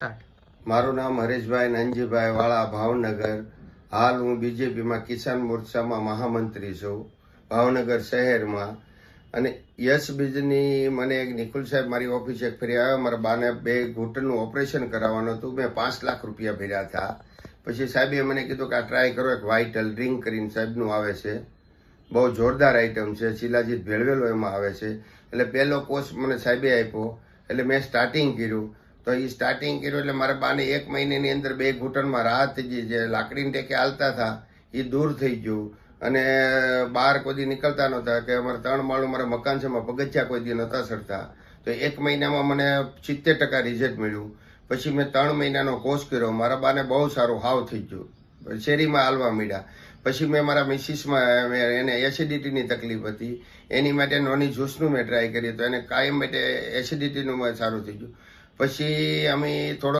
મારું નામ હરેશભાઈ નંજીભાઈ વાળા, ભાવનગર. હાલ હું બીજેપીમાં કિસાન મોરચામાં મહામંત્રી છું, ભાવનગર શહેરમાં. અને યશ બીજની મને એક નિકુલ સાહેબ મારી ઓફિસે ફરી આવ્યા, મારા બાને બે ઘૂંટણનું ઓપરેશન કરાવવાનું હતું, મેં પાંચ લાખ રૂપિયા ભર્યા હતા. પછી સાહેબે મને કીધું કે આ ટ્રાય કરો, એક વાઇટલ ડ્રિંક કરીને સાહેબનું આવે છે. બહુ જોરદાર આઈટમ છે, શિલાજીત ભેળવેલો એમાં આવે છે. એટલે પહેલો કોર્સ મને સાહેબે આપ્યો, એટલે મેં સ્ટાર્ટિંગ કર્યું. તો એ સ્ટાર્ટિંગ કર્યું એટલે મારા બાને એક મહિનાની અંદર બે ઘૂંટણમાં રાહત થઈ જે લાકડીને ટેકે હાલતા હતા એ દૂર થઈ ગયું. અને બહાર કોઈ નીકળતા નહોતા કે અમારે ત્રણ માળું મારા મકાન છે પગથિયા કોઈ દી નહોતા સરતા તો એક મહિનામાં મને સિત્તેર ટકા રિઝલ્ટ મળ્યું. પછી મેં ત્રણ મહિનાનો કોર્સ કર્યો. મારા બાને બહુ સારું હાવ થઈ ગયું. શેરીમાં હાલવા મળ્યા પછી મેં મારા મિસિસમાં એને એસિડિટીની તકલીફ હતી. એની માટે નોની જ્યુસનું મેં ટ્રાય કરી. તો એને કાયમ માટે એસિડિટીનું સારું થઈ ગયું. પછી અમે થોડો